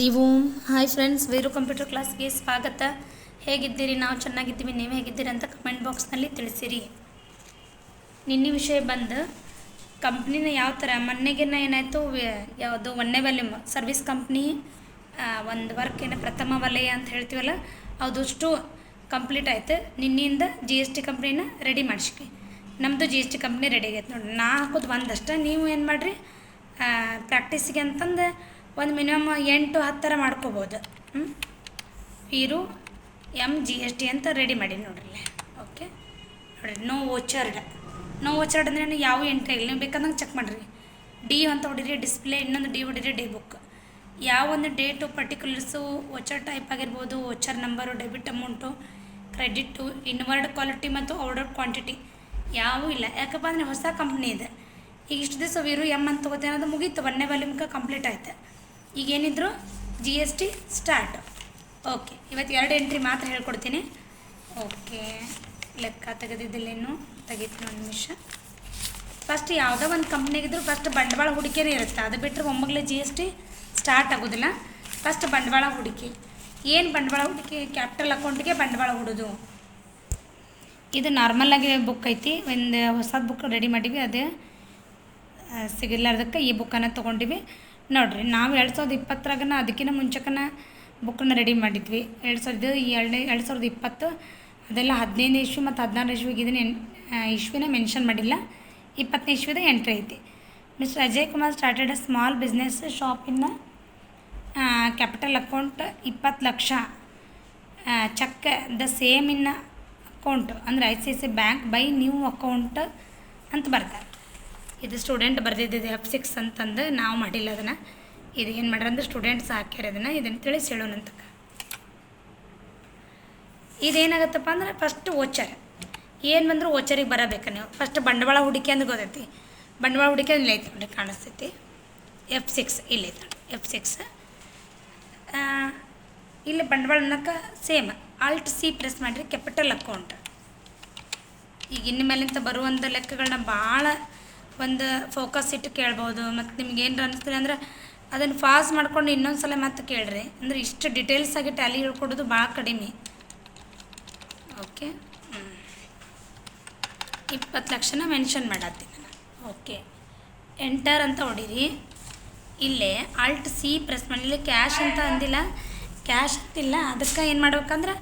Hari hi friends Veeru computer ಕ್ಲಾಸ್ಗೆ ಸ್ವಾಗತ. ಹೇಗಿದ್ದೀರಿ? ನಾವು ಚೆನ್ನಾಗಿದ್ದೀವಿ. ನೀವು ಹೇಗಿದ್ದೀರಿ ಅಂತ ಕಮೆಂಟ್ ಬಾಕ್ಸ್ನಲ್ಲಿ ತಿಳಿಸಿರಿ. ನಿನ್ನೆ ವಿಷಯ ಬಂದು ಕಂಪ್ನಿನ ಯಾವ ಥರ ಮೊನ್ನೆಗಿನ ಏನಾಯಿತು? ಯಾವುದು ಒಂದನೇ ವ್ಯಾಲ್ಯೂಮ್ ಸರ್ವಿಸ್ ಕಂಪ್ನಿ ಒಂದು ವರ್ಕ್ ಏನು ಪ್ರಥಮ ವಲಯ ಅಂತ ಹೇಳ್ತೀವಲ್ಲ, ಅದಷ್ಟು ಕಂಪ್ಲೀಟ್ ಆಯಿತು. ನಿನ್ನಿಂದ ಜಿ ಎಸ್ ಟಿ ಕಂಪ್ನಿನ ರೆಡಿ ಮಾಡಿಸ್ಕಿ ನಮ್ಮದು G S T company ready ಆಗೈತೆ ನೋಡಿ ನಾ ಹಾಕೋದು ಒಂದಷ್ಟು. ನೀವು ಏನು ಮಾಡಿರಿ? ಪ್ರಾಕ್ಟೀಸಿಗೆ ಅಂತಂದು ಒಂದು ಮಿನಿಮಮ್ ಎಂಟು ಹತ್ತರ ಮಾಡ್ಕೋಬೋದು. ಹ್ಞೂ ಇರು ಎಂ, ಜಿ ಎಸ್ ಟಿ ಅಂತ ರೆಡಿ ಮಾಡಿ ನೋಡ್ರಿ ಓಕೆ ನೋಡಿರಿ ನೋ ಓಚರ್ಡ್ ನೋ ಓಚರ್ಡ್ ಅಂದ್ರೆ ಯಾವ ಎಂಟ್ರಿ ಇಲ್ಲ. ನೀವು ಬೇಕಂದಂಗೆ ಚೆಕ್ ಮಾಡಿರಿ. ಡಿ ಅಂತ ಹೊಡಿರಿ ಡಿಸ್ಪ್ಲೇ ಇನ್ನೊಂದು ಡಿ ಹೊಡಿರಿ ಡಿ ಬುಕ್ ಯಾವ ಒಂದು ಡೇಟು ಪರ್ಟಿಕ್ಯುಲರ್ಸು ವೋಚರ್ ಟೈಪ್ ಆಗಿರ್ಬೋದು voucher number debit amount credit inward quality ಮತ್ತು ಆರ್ಡರ್ ಕ್ವಾಂಟಿಟಿ ಯಾವೂ ಇಲ್ಲ. ಯಾಕಪ್ಪ ಅಂದರೆ ಹೊಸ ಕಂಪ್ನಿ ಇದೆ. ಈಗ ಇಷ್ಟು ದಿವಸ ವೀರು ಎಂ ಅಂತ ತಗೋತೇನೆ ಅದು ಮುಗೀತು. ಒಂದನೇ ವಾಲ್ಯೂಮ್ಗೆ ಕಂಪ್ಲೀಟ್ ಆಯ್ತು. ಈಗೇನಿದ್ರು G S T start okay ಇವತ್ತು ಎರಡು ಎಂಟ್ರಿ ಮಾತ್ರ ಹೇಳ್ಕೊಡ್ತೀನಿ. ಓಕೆ ಲೆಕ್ಕ ತೆಗೆದಿದ್ದಿಲ್ಲೇನು? ತೆಗಿತೀನಿ ಒಂದು ನಿಮಿಷ. ಫಸ್ಟ್ ಯಾವುದೋ ಒಂದು ಕಂಪ್ನಿಗಿದ್ರು ಫಸ್ಟ್ ಬಂಡವಾಳ ಹೂಡಿಕೆನೇ ಇರುತ್ತೆ. ಅದು ಬಿಟ್ಟರೆ ಒಮ್ಮಗಲೇ ಜಿ ಎಸ್ ಟಿ ಸ್ಟಾರ್ಟ್ ಆಗೋದಿಲ್ಲ. ಫಸ್ಟ್ ಬಂಡವಾಳ ಹೂಡಿಕೆ. ಏನು ಬಂಡವಾಳ ಹೂಡಿಕೆ? ಕ್ಯಾಪಿಟಲ್ ಅಕೌಂಟ್ಗೆ ಬಂಡವಾಳ ಹೂಡೋದು. ಇದು ನಾರ್ಮಲಾಗಿ ಬುಕ್ ಐತಿ. ಒಂದು ಹೊಸದು ಬುಕ್ ರೆಡಿ ಮಾಡೀವಿ. ಅದೇ ಸಿಗಲಾರ್ದಕ್ಕೆ ಈ ಬುಕ್ಕನ್ನು ತೊಗೊಂಡಿವಿ. ನೋಡಿರಿ, ನಾವು ಎರಡು ಸಾವಿರದ ಇಪ್ಪತ್ತರಾಗನ ಅದಕ್ಕಿಂತ ಮುಂಚೆಕನ ಬುಕ್ಕನ್ನ ರೆಡಿ ಮಾಡಿದ್ವಿ. ಎರಡು ಸಾವಿರದ ಎರಡನೇ, ಎರಡು ಸಾವಿರದ ಇಪ್ಪತ್ತು, ಅದೆಲ್ಲ ಹದಿನೈದು ಇಶ್ಯೂ ಮತ್ತು ಹದಿನಾರು ಇಶ್ಯೂಗೆ ಇದನ್ನ ಎನ್ ಇಶ್ವಿನ ಮೆನ್ಷನ್ ಮಾಡಿಲ್ಲ. ಇಪ್ಪತ್ತನೇ ಇಶ್ವಿದ ಎಂಟ್ರಿ ಐತಿ. Mister Ajay Kumar started a small business ಶಾಪಿನ capital account ಇಪ್ಪತ್ತು ಲಕ್ಷ. ಚೆಕ್ ದ ಸೇಮ್ ಇನ್ನ ಅಕೌಂಟ್ ಅಂದರೆ I C I C bank by new account ಅಂತ ಬರ್ತಾರೆ. ಇದು ಸ್ಟೂಡೆಂಟ್ ಬರೆದಿದ್ದಿದೆ ಎಫ್ ಸಿಕ್ಸ್ ಅಂತಂದು ನಾವು ಮಾಡಿಲ್ಲ ಅದನ್ನು. ಇದು ಏನು ಮಾಡ್ಯಾರ ಅಂದ್ರೆ ಸ್ಟೂಡೆಂಟ್ಸ್ ಹಾಕ್ಯಾರ ಅದನ್ನು ಇದನ್ನು ತಿಳಿಸಿ ಹೇಳೋಣ ಅಂತ. ಇದೇನಾಗತ್ತಪ್ಪ ಅಂದ್ರೆ ಫಸ್ಟ್ ಓಚರ್. ಏನು ಬಂದರೂ ಓಚರಿಗೆ ಬರಬೇಕು ನೀವು. ಫಸ್ಟ್ ಬಂಡವಾಳ ಹೂಡಿಕೆ ಅಂದ್ರೆ ಗೊತ್ತೈತಿ. ಬಂಡವಾಳ ಹೂಡಿಕೆ ಇಲ್ಲಿ ಐತೆ ನೋಡಿ ಕಾಣಿಸ್ತೈತಿ. ಎಫ್ ಸಿಕ್ಸ್ ಇಲ್ಲೈತೆ ಎಫ್ ಸಿಕ್ಸ್ ಇಲ್ಲಿ ಬಂಡವಾಳ ಅನ್ನೋಕೆ ಸೇಮ್ ಆಲ್ಟ್ ಸಿ ಪ್ರೆಸ್ ಮಾಡಿರಿ ಕ್ಯಾಪಿಟಲ್ ಅಕೌಂಟ್ ಈಗ ಇನ್ನು ಮೇಲಿಂದ ಬರುವಂಥ ಲೆಕ್ಕಗಳನ್ನ ಭಾಳ ಒಂದು ಫೋಕಸ್ ಇಟ್ಟು ಕೇಳ್ಬೋದು, ಮತ್ತು ನಿಮ್ಗೆ ಏನು ಅನಿಸ್ತದೆ ಅಂದ್ರೆ ಅದನ್ನು ಫಾಸ್ ಮಾಡ್ಕೊಂಡು ಇನ್ನೊಂದು ಸಲ ಮತ್ತೆ ಕೇಳ್ರಿ. ಅಂದರೆ ಇಷ್ಟು ಡಿಟೇಲ್ಸ್ ಆಗಿ ಟ್ಯಾಲಿ ಹೇಳ್ಕೊಡೋದು ಭಾಳ ಕಡಿಮೆ. ಓಕೆ ಇಪ್ಪತ್ತು ಲಕ್ಷನ ಮೆನ್ಷನ್ ಮಾಡತ್ತೀನಿ ನಾನು. ಓಕೆ ಎಂಟರ್ ಅಂತ ಹೊಡೀರಿ. ಇಲ್ಲೇ ಆಲ್ಟ್ ಸಿ ಪ್ರೆಸ್ ಮಾಡಿ. ಇಲ್ಲಿ ಕ್ಯಾಶ್ ಅಂತ ಅಂದಿಲ್ಲ. ಕ್ಯಾಶ್ ಅಂತಿಲ್ಲ. ಅದಕ್ಕೆ ಏನು ಮಾಡ್ಬೇಕಂದ್ರೆ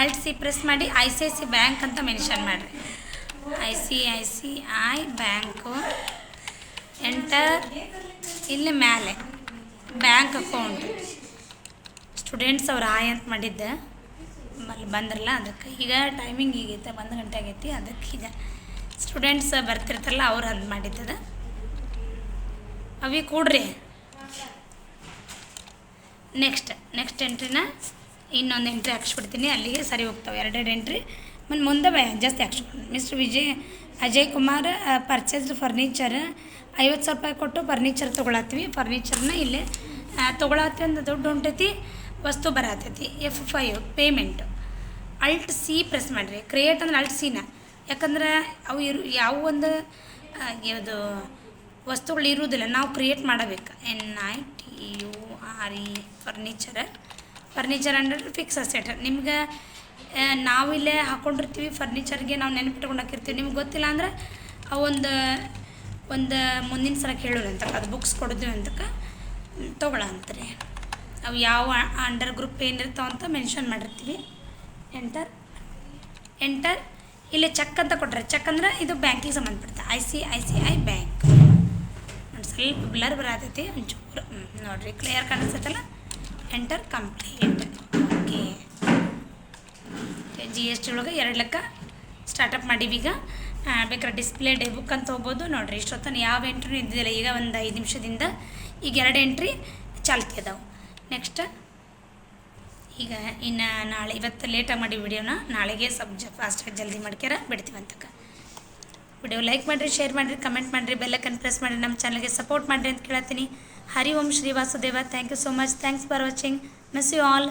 ಆಲ್ಟ್ ಸಿ ಪ್ರೆಸ್ ಮಾಡಿ I C I C bank ಅಂತ ಮೆನ್ಷನ್ ಮಾಡಿರಿ. I C I C I bank enter ಇಲ್ಲಿ ಮೇಲೆ ಬ್ಯಾಂಕ್ ಅಕೌಂಟ್ ಸ್ಟೂಡೆಂಟ್ಸ್ ಅವ್ರು ಆಯ್ ಅಂತ ಮಾಡಿದ್ದೆ. ಅಲ್ಲಿ ಬಂದ್ರಲ್ಲ, ಅದಕ್ಕೆ ಈಗ ಟೈಮಿಂಗ್ ಈಗೈತೆ ಒಂದು ಗಂಟೆ ಆಗೈತಿ, ಅದಕ್ಕೆ ಈಗ ಸ್ಟೂಡೆಂಟ್ಸ್ ಬರ್ತಿರ್ತಾರಲ್ಲ, ಅವ್ರು ಅದು ಮಾಡಿದ್ದದ. ಅವಿ ಕೂಡ್ರಿ. ನೆಕ್ಸ್ಟ್ ನೆಕ್ಸ್ಟ್ ಎಂಟ್ರಿನ ಇನ್ನೊಂದು ಎಂಟ್ರಿ ಹಾಕ್ಸ್ಬಿಡ್ತೀನಿ, ಅಲ್ಲಿಗೆ ಸರಿ ಹೋಗ್ತಾವೆ. ಎರಡೆರಡು ಎಂಟ್ರಿ ಮತ್ತು ಮುಂದೆ ಜಾಸ್ತಿ ಹಾಕ್ಸ್ಬಿಡ್ತೀನಿ mister Vijay, Ajay Kumar purchased furniture ಐವತ್ತು ಸಾವಿರ ರೂಪಾಯಿ ಕೊಟ್ಟು ಫರ್ನಿಚರ್ ತೊಗೊಳತ್ತೀವಿ. ಫರ್ನಿಚರ್ನ ಇಲ್ಲೇ ತೊಗೊಳತ್ತೀವಿ ಅಂತ ದುಡ್ಡು ಹೊಂಟೈತಿ ವಸ್ತು ಬರತೈತಿ. F five payment alt C press ಮಾಡಿರಿ. ಕ್ರಿಯೇಟ್ ಅಂದ್ರೆ ಅಲ್ಟ್ ಸಿನ ಯಾಕಂದ್ರೆ ಅವು ಇರು, ಯಾವ ಒಂದು ಯಾವುದು ವಸ್ತುಗಳು ಇರುವುದಿಲ್ಲ ನಾವು ಕ್ರಿಯೇಟ್ ಮಾಡಬೇಕು. N I T U R E furniture furniture ಅಂಡ್ರೆ fix asset ನಿಮ್ಗೆ ನಾವಿಲ್ಲೇ ಹಾಕೊಂಡಿರ್ತೀವಿ ಫರ್ನಿಚರ್ಗೆ ನಾವು ನೆನಪಿಟ್ಕೊಂಡು ಹಾಕಿರ್ತೀವಿ. ನಿಮ್ಗೆ ಗೊತ್ತಿಲ್ಲ ಅಂದ್ರೆ ಆ ಒಂದು ಒಂದು ಮುಂದಿನ ಸಲ ಕೇಳೋರು ಅಂತ. ಅದು ಬುಕ್ಸ್ ಕೊಡಿದ್ವಿ ಅಂತಕ್ಕೆ. ತೊಗೊಳ ಅಂತಾರೆ ಅವು ಯಾವ ಅಂಡರ್ ಗ್ರೂಪ್ ಏನಿರ್ತಾವ ಅಂತ ಮೆನ್ಷನ್ ಮಾಡಿರ್ತೀವಿ. ಎಂಟರ್ ಎಂಟರ್ ಇಲ್ಲಿ ಚೆಕ್ ಅಂತ ಕೊಟ್ಟರೆ ಚೆಕ್ ಅಂದ್ರೆ ಇದು ಬ್ಯಾಂಕಿಗೆ ಸಂಬಂಧಪಡುತ್ತೆ I C I C I bank ಒಂದು ಸ್ವಲ್ಪ ಬ್ಲರ್ ಬರತೈತಿ, ಒಂಚೂರು. ನೋಡ್ರಿ clear ಕಾಣಿಸ್ತೈತಲ್ಲ? Enter complete okay G S T ಒಳಗೆ ಎರಡು ಲೆಕ್ಕ ಸ್ಟಾರ್ಟಪ್ ಮಾಡೀವಿ ಈಗ. ಆ, ಬೇಕಾದ್ರೆ ಡಿಸ್ಪ್ಲೇ ಡೇ ಬುಕ್ ಅಂತ ಹೋಗ್ಬೋದು. ನೋಡಿರಿ ಇಷ್ಟೊತ್ತನ ಯಾವ ಎಂಟ್ರಿ ಇದ್ದಿಲ್ಲ ಈಗ ಒಂದು ಐದು ನಿಮಿಷದಿಂದ ಈಗ ಎರಡು ಎಂಟ್ರಿ ಚಾಲ್ತಿ ಅದಾವೆ. ನೆಕ್ಸ್ಟ್ ಈಗ ಇನ್ನು ನಾಳೆ ಇವತ್ತು ಲೇಟಾಗಿ ಮಾಡಿ ವಿಡಿಯೋನ ನಾಳೆಗೆ ಸಬ್ಜ ಫಾಸ್ಟಾಗಿ ಜಲ್ದಿ ಮಾಡ್ಕ್ಯಾರ ಬಿಡ್ತೀವಿ ಅಂತಕ ವಿಡಿಯೋ ಲೈಕ್ ಮಾಡಿರಿ ಶೇರ್ ಮಾಡಿರಿ ಕಮೆಂಟ್ ಮಾಡಿರಿ ಬೆಲ್ಲಕ್ಕನ್ನು ಪ್ರೆಸ್ ಮಾಡಿರಿ ನಮ್ಮ ಚಾನಲ್ಗೆ ಸಪೋರ್ಟ್ ಮಾಡಿರಿ ಅಂತ ಕೇಳತ್ತೀನಿ. Hari Om Shri Vasudeva. Thank you so much thanks for watching miss you all